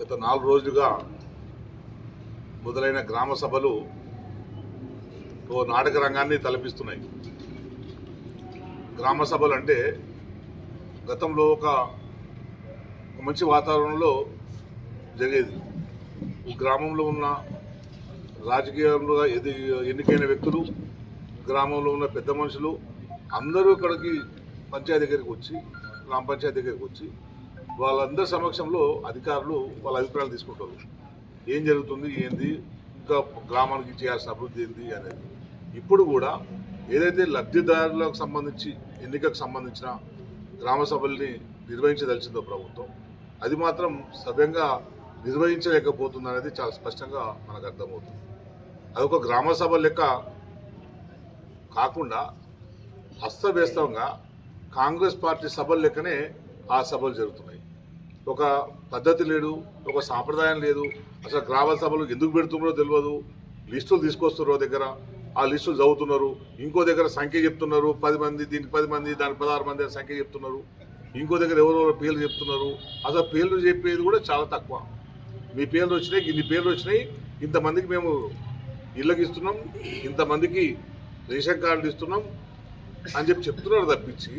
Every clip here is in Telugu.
గత నాలుగు రోజులుగా మొదలైన గ్రామ సభలు ఓ నాటక రంగాన్ని తలపిస్తున్నాయి. గ్రామ సభలు అంటే గతంలో ఒక మంచి వాతావరణంలో జరిగేది. ఈ గ్రామంలో ఉన్న రాజకీయంలో ఎది ఎన్నికైన వ్యక్తులు గ్రామంలో ఉన్న పెద్ద మనుషులు అందరూ ఇక్కడికి పంచాయతీ దగ్గరికి వచ్చి గ్రామ పంచాయతీ దగ్గరికి వచ్చి వాళ్ళందరి సమక్షంలో అధికారులు వాళ్ళ అభిప్రాయాలు తీసుకుంటారు. ఏం జరుగుతుంది ఏంది ఇంకా గ్రామానికి చేయాల్సిన అభివృద్ధి ఏంది అనేది. ఇప్పుడు కూడా ఏదైతే లబ్ధిదారులకు సంబంధించి ఎన్నికకు సంబంధించిన గ్రామ సభల్ని నిర్వహించదలిచిందో ప్రభుత్వం అది మాత్రం సవ్యంగా నిర్వహించలేకపోతుంది అనేది చాలా స్పష్టంగా మనకు అర్థమవుతుంది. అదొక గ్రామ సభ లెక్క కాకుండా అస్తవ్యస్తంగా కాంగ్రెస్ పార్టీ సభల లెక్కనే ఆ సభలు జరుగుతున్నాయి. ఒక పద్ధతి లేదు ఒక సాంప్రదాయం లేదు. అసలు గ్రామ సభలు ఎందుకు పెడుతున్నారో తెలియదు. లిస్టులు తీసుకొస్తున్నారో దగ్గర. ఆ లిస్టులు చదువుతున్నారు. ఇంకో దగ్గర సంఖ్య చెప్తున్నారు. పది మంది దీనికి పది మంది దానికి పదహారు మంది సంఖ్య చెప్తున్నారు. ఇంకో దగ్గర ఎవరెవరు పేర్లు చెప్తున్నారు. అసలు పేర్లు చెప్పేది కూడా చాలా తక్కువ. మీ పేర్లు వచ్చినాయి ఇన్ని పేర్లు వచ్చినాయి. ఇంతమందికి మేము ఇళ్ళకి ఇస్తున్నాం. ఇంతమందికి రేషన్ కార్డులు ఇస్తున్నాం అని చెప్పి చెప్తున్నారు తప్పించి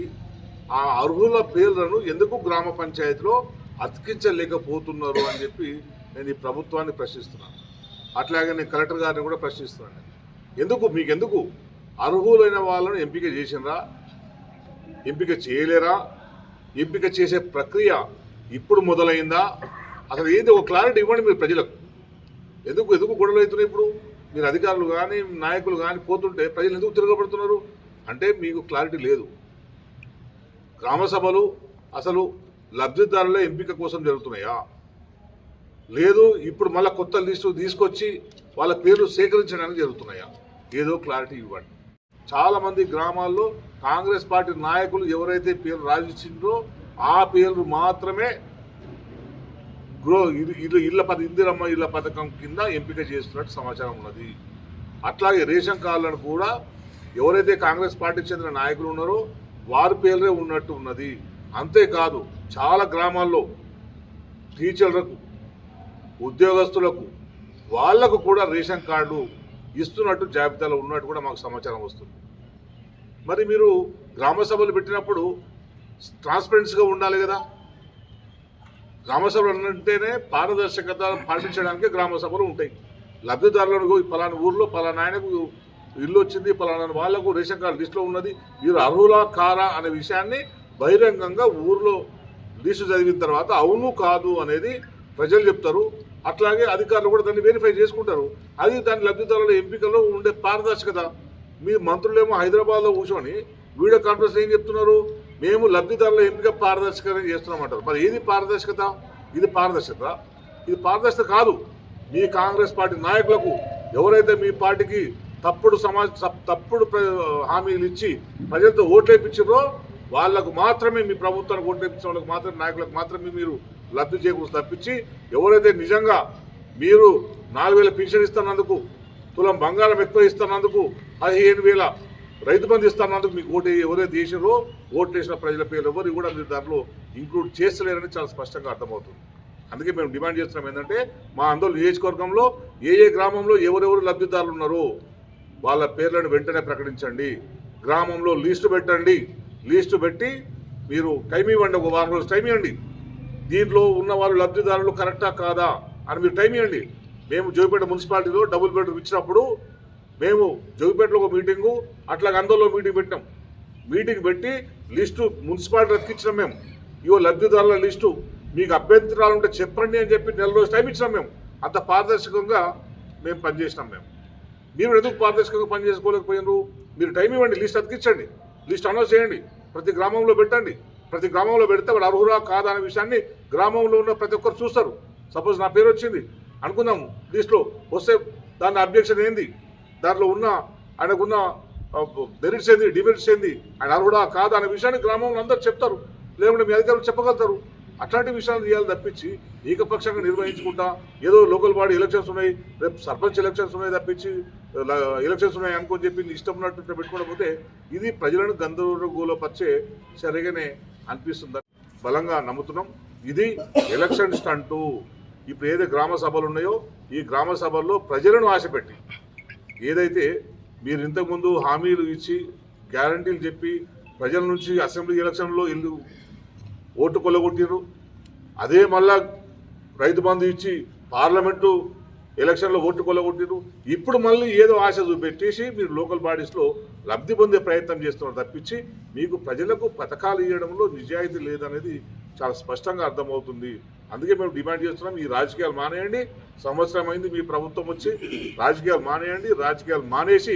ఆ అర్హుల పేర్లను ఎందుకు గ్రామ పంచాయతీలో అతికించలేకపోతున్నారు అని చెప్పి నేను ఈ ప్రభుత్వాన్ని ప్రశ్నిస్తున్నాను. అట్లాగే నేను కలెక్టర్ గారిని కూడా ప్రశ్నిస్తున్నాను. ఎందుకు? మీకు ఎందుకు అర్హులైన వాళ్ళను ఎంపిక చేసినరా? ఎంపిక చేయలేరా? ఎంపిక చేసే ప్రక్రియ ఇప్పుడు మొదలైందా? అసలు ఏంది? ఒక క్లారిటీ ఇవ్వండి మీరు ప్రజలకు. ఎందుకు? ఎందుకు గొడవలు అవుతున్నాయి ఇప్పుడు? మీరు అధికారులు కానీ నాయకులు కానీ పోతుంటే ప్రజలు ఎందుకు తిరగబడుతున్నారు? అంటే మీకు క్లారిటీ లేదు. గ్రామ సభలు అసలు లబ్ధిదారుల ఎంపిక కోసం జరుగుతున్నాయా? లేదు ఇప్పుడు మళ్ళీ కొత్త లిస్టు తీసుకొచ్చి వాళ్ళ పేర్లు సేకరించడానికి జరుగుతున్నాయా? ఏదో క్లారిటీ ఇవ్వండి. చాలామంది గ్రామాల్లో కాంగ్రెస్ పార్టీ నాయకులు ఎవరైతే పేర్లు రాజించిండ్రో ఆ పేర్లు మాత్రమే గ్రో ఇల్లు ఇల్లు ఇళ్ళ పథ ఇందిరమ్మ ఇళ్ళ పథకం కింద ఎంపిక చేస్తున్నట్టు సమాచారం ఉన్నది. అట్లాగే రేషన్ కార్డులను కూడా ఎవరైతే కాంగ్రెస్ పార్టీకి చెందిన నాయకులు ఉన్నారో వారి పేర్లే ఉన్నట్టు ఉన్నది. అంతేకాదు చాలా గ్రామాల్లో టీచర్లకు ఉద్యోగస్తులకు వాళ్ళకు కూడా రేషన్ కార్డు ఇస్తున్నట్టు జాబితాలో ఉన్నట్టు కూడా మాకు సమాచారం వస్తుంది. మరి మీరు గ్రామ సభలు పెట్టినప్పుడు ట్రాన్స్పరెన్సీగా ఉండాలి కదా? గ్రామ సభలు అంటేనే పారదర్శకత పాటించడానికి గ్రామ సభలు ఉంటాయి. లబ్ధిదారులకు పలానా ఊర్లో పలానా ఆయనకు ఇల్లు వచ్చింది పలానా వాళ్ళకు రేషన్ కార్డు లిస్టులో ఉన్నది మీరు అర్హులా కారా అనే విషయాన్ని బహిరంగంగా ఊర్లో లిస్టు చదివిన తర్వాత అవును కాదు అనేది ప్రజలు చెప్తారు. అట్లాగే అధికారులు కూడా దాన్ని వెరిఫై చేసుకుంటారు. అది దాని లబ్ధిదారుల ఎంపికలో ఉండే పారదర్శకత. మీ మంత్రులేమో హైదరాబాద్లో కూర్చొని వీడియో కాన్ఫరెన్స్ ఏం చెప్తున్నారు? మేము లబ్ధిదారుల ఎంపిక పారదర్శకంగా చేస్తున్నామంటారు మరి ఏది పారదర్శకత? ఇది పారదర్శకత. ఇది పారదర్శకత కాదు. మీ కాంగ్రెస్ పార్టీ నాయకులకు ఎవరైతే మీ పార్టీకి తప్పుడు సమాజ తప్- తప్పుడు ప్ర- హామీలు ఇచ్చి ప్రజలతో ఓట్లేపించారో వాళ్ళకు మాత్రమే మీ ప్రభుత్వానికి ఓటేపించిన వాళ్ళకి మాత్రమే నాయకులకు మాత్రమే మీరు లబ్ధి చేకూర్చి తప్పించి ఎవరైతే నిజంగా మీరు నాలుగు వేల పింఛన్ ఇస్తున్నందుకు తులం బంగారం ఎక్కువ ఇస్తున్నందుకు పదిహేను వేల రైతు బంధు ఇస్తున్నందుకు మీకు ఓటు ఎవరైతే చేసినారో ఓటు వేసిన ప్రజల పేర్లు ఎవరు కూడా మీరు దాంట్లో ఇంక్లూడ్ చేస్తలేరని చాలా స్పష్టంగా అర్థమవుతుంది. అందుకే మేము డిమాండ్ చేస్తున్నాం ఏంటంటే మా అందరూ నియోజకవర్గంలో ఏ ఏ గ్రామంలో ఎవరెవరు లబ్ధిదారులు ఉన్నారో వాళ్ళ పేర్లను వెంటనే ప్రకటించండి. గ్రామంలో లీస్టు పెట్టండి. లిస్టు పెట్టి మీరు టైం ఇవ్వండి ఒక వారం రోజులు టైం ఇవ్వండి. దీంట్లో ఉన్న వాళ్ళు లబ్ధిదారులు కరెక్టా కాదా అని మీరు టైం ఇవ్వండి. మేము జోగిపేట మున్సిపాలిటీలో డబుల్ బెడ్రూమ్ ఇచ్చినప్పుడు మేము జోగిపేటలో ఒక మీటింగు అట్లా అందరిలో మీటింగ్ పెట్టాం మీటింగ్ పెట్టి లిస్టు మున్సిపాలిటీ రతికించినాం మేము. ఇవో లబ్ధిదారుల లిస్టు మీకు అభ్యంతరాలు ఉంటే చెప్పండి అని చెప్పి నెల రోజు టైం ఇచ్చినాం మేము. అంత పారదర్శకంగా మేము పనిచేసినాం మేము. మీరు ఎందుకు పారదర్శకంగా పనిచేసుకోలేకపోయినారు మీరు టైం ఇవ్వండి లిస్ట్ అతికించండి లిస్ట్ అనౌన్స్ చేయండి. ప్రతి గ్రామంలో పెట్టండి. ప్రతి గ్రామంలో పెడితే వాడు అర్హురా కాదా అనే విషయాన్ని గ్రామంలో ఉన్న ప్రతి ఒక్కరు చూస్తారు. సపోజ్ నా పేరు వచ్చింది. అనుకుందాము లిస్ట్లో వస్తే దాని అబ్జెక్షన్ ఏంది? దాంట్లో ఉన్న ఆయనకున్న మెరిట్స్ ఏంది డిమెరిట్స్ ఏంది? ఆయన అర్హుడా కాదా అనే విషయాన్ని గ్రామంలో అందరూ చెప్తారు. లేకుంటే మీ అధికారులు చెప్పగలుగుతారు. అట్లాంటి విషయాలు తీయాలి తప్పించి ఏకపక్షంగా నిర్వహించుకుంటా. ఏదో లోకల్ బాడీ ఎలక్షన్స్ ఉన్నాయి రేపు సర్పంచ్ ఎలక్షన్స్ ఉన్నాయి తప్పించి ఎలక్షన్స్ ఉన్నాయి అనుకొని చెప్పి నీ ఇష్టం ఉన్నట్టు పెట్టుకోకపోతే ఇది ప్రజలను గందరగోళపరిచే సరిగానే అనిపిస్తుంది? బలంగా నమ్ముతున్నాం. ఇది ఎలక్షన్ స్టంటు. ఇప్పుడు ఏదైతే గ్రామ సభలు ఉన్నాయో ఈ గ్రామ సభల్లో ప్రజలను ఆశపెట్టి ఏదైతే మీరు ఇంతకుముందు హామీలు ఇచ్చి గ్యారంటీలు చెప్పి ప్రజల నుంచి అసెంబ్లీ ఎలక్షన్లో ఇల్లు ఓటు కొల్లగొట్టిరు అదే మళ్ళా రైతు బంధు ఇచ్చి పార్లమెంటు ఎలక్షన్లో ఓటు కొల్లగొట్టిరు ఇప్పుడు మళ్ళీ ఏదో ఆశ చూపెట్టేసి మీరు లోకల్ బాడీస్లో లబ్ధి పొందే ప్రయత్నం చేస్తున్నారు తప్పించి మీకు ప్రజలకు పథకాలు ఇవ్వడంలో నిజాయితీ లేదనేది చాలా స్పష్టంగా అర్థమవుతుంది. అందుకే మేము డిమాండ్ చేస్తున్నాం ఈ రాజకీయాలు మానేయండి. సంవత్సరం అయింది మీ ప్రభుత్వం వచ్చి రాజకీయాలు మానేయండి రాజకీయాలు మానేసి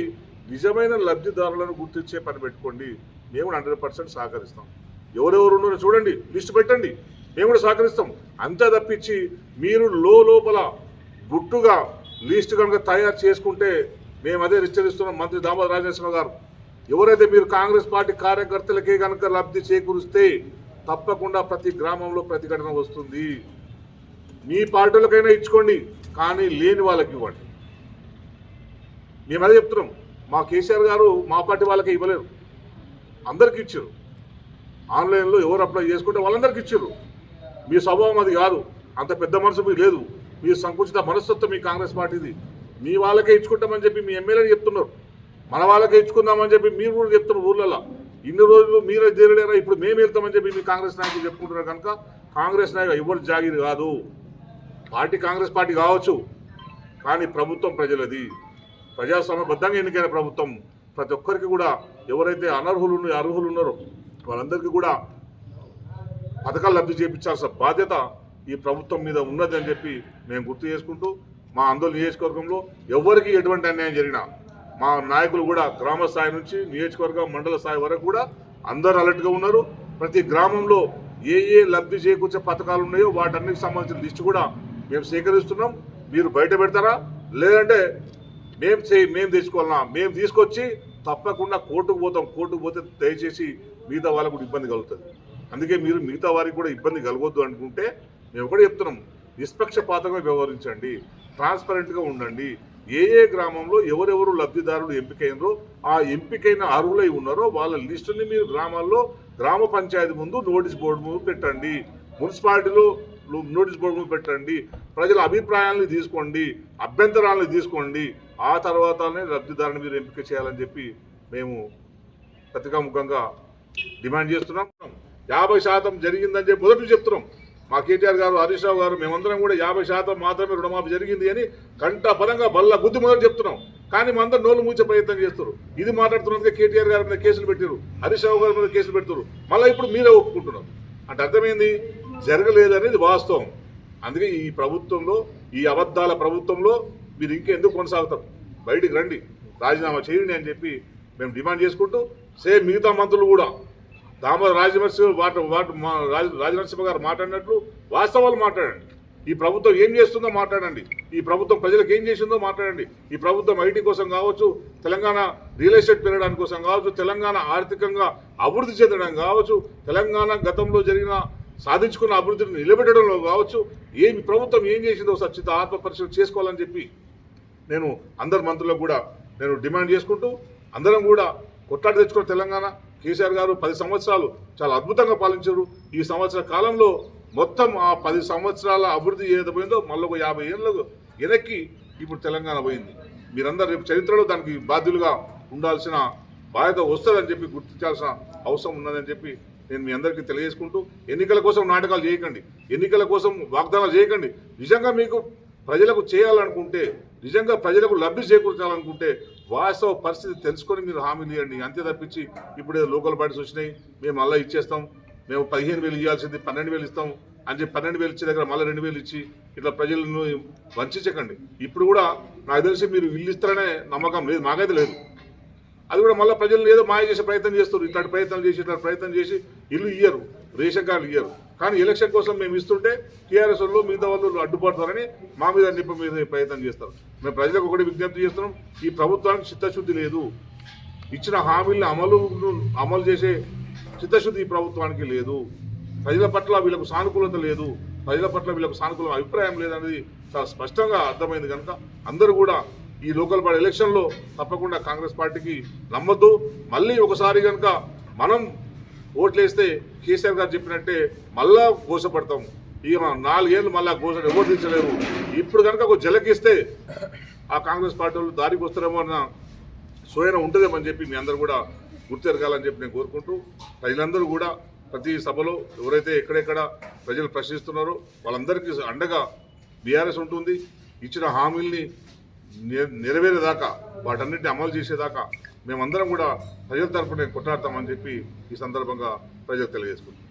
నిజమైన లబ్ధిదారులను గుర్తించే పని పెట్టుకోండి. మేము హండ్రెడ్ పర్సెంట్ సహకరిస్తాం. ఎవరెవరు ఉన్నారో చూడండి లిస్ట్ పెట్టండి. మేము కూడా సహకరిస్తాం. అంతా తప్పించి మీరు లో లోపల గుట్టుగా లిస్ట్ కనుక తయారు చేసుకుంటే మేము అదే హెచ్చరిస్తున్నాం మంత్రి దామోదర రాజేశ్వర గారు. ఎవరైతే మీరు కాంగ్రెస్ పార్టీ కార్యకర్తలకే కనుక లబ్ధి చేకూరిస్తే తప్పకుండా ప్రతి గ్రామంలో ప్రతిఘటన వస్తుంది. మీ పార్టీలకైనా ఇచ్చుకోండి కానీ లేని వాళ్ళకి ఇవ్వండి. మేము అదే చెప్తున్నాం. మా కేసీఆర్ గారు మా పార్టీ వాళ్ళకి ఇవ్వలేరు. అందరికి ఇచ్చారు. ఆన్లైన్లో ఎవరు అప్లై చేసుకుంటే వాళ్ళందరికీ ఇచ్చారు. మీ స్వభావం అది కాదు. అంత పెద్ద మనసు మీకు లేదు. మీ సంకుచిత మనస్తత్వం మీ కాంగ్రెస్ పార్టీది. మీ వాళ్ళకే ఇచ్చుకుంటామని చెప్పి మీ ఎమ్మెల్యేలు చెప్తున్నారు. మన వాళ్ళకే ఇచ్చుకుందామని చెప్పి మీరు కూడా చెప్తున్నారు ఊర్లలో. ఇన్ని రోజులు మీరే చేరలేరా ఇప్పుడు మేము వెళ్తామని చెప్పి మీ కాంగ్రెస్ నాయకులు చెప్పుకుంటున్నారు కనుక కాంగ్రెస్ నాయకులు ఎవరు జాగిరి కాదు. పార్టీ కాంగ్రెస్ పార్టీ కావచ్చు. కానీ ప్రభుత్వం ప్రజలది. ప్రజాస్వామ్యబద్ధంగా ఎన్నికైన ప్రభుత్వం ప్రతి ఒక్కరికి కూడా ఎవరైతే అనర్హులు అర్హులు ఉన్నారో వాళ్ళందరికీ కూడా పథకాలు లబ్ధి చేపించాల్సిన బాధ్యత ఈ ప్రభుత్వం మీద ఉన్నది అని చెప్పి మేము గుర్తు చేసుకుంటూ మా ఆందోళన నియోజకవర్గంలో ఎవరికి ఎటువంటి అన్యాయం జరిగినా మా నాయకులు కూడా గ్రామ స్థాయి నుంచి నియోజకవర్గం మండల స్థాయి వరకు కూడా అందరు అలర్ట్గా ఉన్నారు. ప్రతి గ్రామంలో ఏ ఏ లబ్ధి చేకూర్చే పథకాలు ఉన్నాయో వాటన్నిటికి సంబంధించిన లిస్టు కూడా మేము సేకరిస్తున్నాం. మీరు బయట పెడతారా? లేదంటే మేము చే మేము తెచ్చుకోవాలన్నా మేము తీసుకొచ్చి తప్పకుండా కోర్టుకు పోతాం. కోర్టుకు పోతే దయచేసి మిగతా వాళ్ళకు కూడా ఇబ్బంది కలుగుతుంది. అందుకే మీరు మిగతా వారికి కూడా ఇబ్బంది కలగొద్దు అనుకుంటే మేము కూడా చెప్తున్నాం. నిష్పక్షపాతంగా వ్యవహరించండి. ట్రాన్స్పరెంట్గా ఉండండి. ఏ ఏ గ్రామంలో ఎవరెవరు లబ్ధిదారులు ఎంపికైనరో ఆ ఎంపికైన అర్హులై ఉన్నారో వాళ్ళ లిస్టుని మీరు గ్రామాల్లో గ్రామ పంచాయతీ ముందు నోటీస్ బోర్డు ముందు పెట్టండి. మున్సిపాలిటీలో నోటీస్ బోర్డు ముందు పెట్టండి. ప్రజల అభిప్రాయాలను తీసుకోండి. అభ్యంతరాలను తీసుకోండి. ఆ తర్వాతనే లబ్ధిదారుని మీరు ఎంపిక చేయాలని చెప్పి మేము పత్రికాముఖంగా డిమాండ్ చేస్తున్నాం. యాభై శాతం జరిగిందని చెప్పి మొదటి చెప్తున్నాం. మా కేటీఆర్ గారు హరీష్ రావు గారు మేమందరం కూడా యాభై శాతం మాత్రమే రుణమాఫీ జరిగింది అని కంటపరంగా బల్ల బుద్ధి మొదటి చెప్తున్నాం. కానీ మనందరం నోళ్ళు మూచే ప్రయత్నం చేస్తారు. ఇది మాట్లాడుతున్నందుకే కేటీఆర్ గారి మీద కేసులు పెట్టారు హరీష్ రావు గారి మీద కేసులు పెడతారు మళ్ళీ ఇప్పుడు మీరే ఒప్పుకుంటున్నారు. అంటే అర్థమైంది? జరగలేదనేది వాస్తవం. అందుకే ఈ ప్రభుత్వంలో ఈ అబద్ధాల ప్రభుత్వంలో మీరు ఇంకెందుకు కొనసాగుతారు? బయటికి రండి. రాజీనామా చేయండి అని చెప్పి మేము డిమాండ్ చేసుకుంటూ సేమ్ మిగతా మంత్రులు కూడా. దామోదర రాజనరసింహ వాటి వాటి మా రాజ రాజనరసింహ గారు మాట్లాడినట్లు వాస్తవాలు మాట్లాడండి. ఈ ప్రభుత్వం ఏం చేస్తుందో మాట్లాడండి. ఈ ప్రభుత్వం ప్రజలకు ఏం చేసిందో మాట్లాడండి. ఈ ప్రభుత్వం ఐటీ కోసం కావచ్చు తెలంగాణ రియల్ ఎస్టేట్ పెరగడానికి కోసం కావచ్చు తెలంగాణ ఆర్థికంగా అభివృద్ధి చెందడం కావచ్చు తెలంగాణ గతంలో జరిగిన సాధించుకున్న అభివృద్ధిని నిలబెట్టడంలో కావచ్చు ఏమి ప్రభుత్వం ఏం చేసిందో సచ్చిత ఆత్మపరిశీలన చేసుకోవాలని చెప్పి నేను అందరు మంత్రులకు కూడా నేను డిమాండ్ చేసుకుంటూ అందరం కూడా కొట్లాడి తెచ్చుకున్న తెలంగాణ కేసీఆర్ గారు పది సంవత్సరాలు చాలా అద్భుతంగా పాలించారు. ఈ సంవత్సర కాలంలో మొత్తం ఆ పది సంవత్సరాల అభివృద్ధి ఏదైతే పోయిందో మళ్ళీ ఒక యాభై ఏళ్ళకు వెనక్కి ఇప్పుడు తెలంగాణ పోయింది. మీరందరూ రేపు చరిత్రలో దానికి బాధ్యులుగా ఉండాల్సిన బాధ్యత వస్తుందని చెప్పి గుర్తించాల్సిన అవసరం ఉన్నదని చెప్పి నేను మీ అందరికీ తెలియజేసుకుంటూ ఎన్నికల కోసం నాటకాలు చేయకండి. ఎన్నికల కోసం వాగ్దానాలు చేయకండి. నిజంగా మీకు ప్రజలకు చేయాలనుకుంటే నిజంగా ప్రజలకు లబ్ధి చేకూర్చాలనుకుంటే వాస్తవ పరిస్థితి తెలుసుకొని మీరు హామీలు ఇవ్వండి. అంతే తప్పించి ఇప్పుడే లోకల్ పార్టీస్ వచ్చినాయి మేము మళ్ళీ ఇచ్చేస్తాం. మేము పదిహేను వేలు ఇవ్వాల్సింది పన్నెండు వేలు ఇస్తాం అని చెప్పి పన్నెండు వేలు ఇచ్చే దగ్గర మళ్ళీ రెండు వేలు ఇచ్చి ఇట్లా ప్రజలను వంచకండి ఇప్పుడు కూడా నాకు తెలిసి మీరు ఇల్లు ఇస్తారనే నమ్మకం లేదు మాకైతే లేదు. అది కూడా మళ్ళీ ప్రజలు ఏదో మాయ చేసే ప్రయత్నం చేస్తారు ఇట్లాంటి ప్రయత్నాలు చేసి ఇట్లాంటి ప్రయత్నం చేసి ఇల్లు ఇయ్యరు రేషన్ కార్డులు ఇయ్యరు. కానీ ఎలక్షన్ కోసం మేము ఇస్తుంటే టీఆర్ఎస్ వాళ్ళు మిగతా వాళ్ళు అడ్డుపడతారని మా మీద నిప్ప మీద ప్రయత్నం చేస్తారు. మేము ప్రజలకు ఒకటి విజ్ఞప్తి చేస్తున్నాం ఈ ప్రభుత్వానికి చిత్తశుద్ధి లేదు. ఇచ్చిన హామీలను అమలు అమలు చేసే చిత్తశుద్ధి ఈ ప్రభుత్వానికి లేదు. ప్రజల పట్ల వీళ్ళకు సానుకూలత లేదు. ప్రజల పట్ల వీళ్ళకు సానుకూల అభిప్రాయం లేదనేది చాలా స్పష్టంగా అర్థమైంది కనుక అందరూ కూడా ఈ లోకల్ బాడీ ఎలక్షన్లో తప్పకుండా కాంగ్రెస్ పార్టీకి నమ్మద్దు. మళ్ళీ ఒకసారి కనుక మనం ఓట్లేస్తే కేసీఆర్ గారు చెప్పినట్టే మళ్ళా కోసపడతాం. ఇక నాలుగేళ్ళు మళ్ళా ఘోషణ ఎవరు ఇప్పుడు కనుక ఒక జలకిస్తే ఆ కాంగ్రెస్ పార్టీ వాళ్ళు దారికి వస్తారేమో అన్న సోయన ఉంటుందేమని చెప్పి మీ అందరూ కూడా గుర్తెరగాలని చెప్పి నేను కోరుకుంటూ ప్రజలందరూ కూడా ప్రతి సభలో ఎవరైతే ఎక్కడెక్కడ ప్రజలు ప్రశ్నిస్తున్నారో వాళ్ళందరికీ అండగా బీఆర్ఎస్ ఉంటుంది. ఇచ్చిన హామీల్ని నెరవేరేదాకా వాటన్నిటిని అమలు చేసేదాకా మేమందరం కూడా ప్రజల తరఫున కొట్లాడతామని చెప్పి ఈ సందర్భంగా ప్రజలకు తెలియజేసుకుంటాం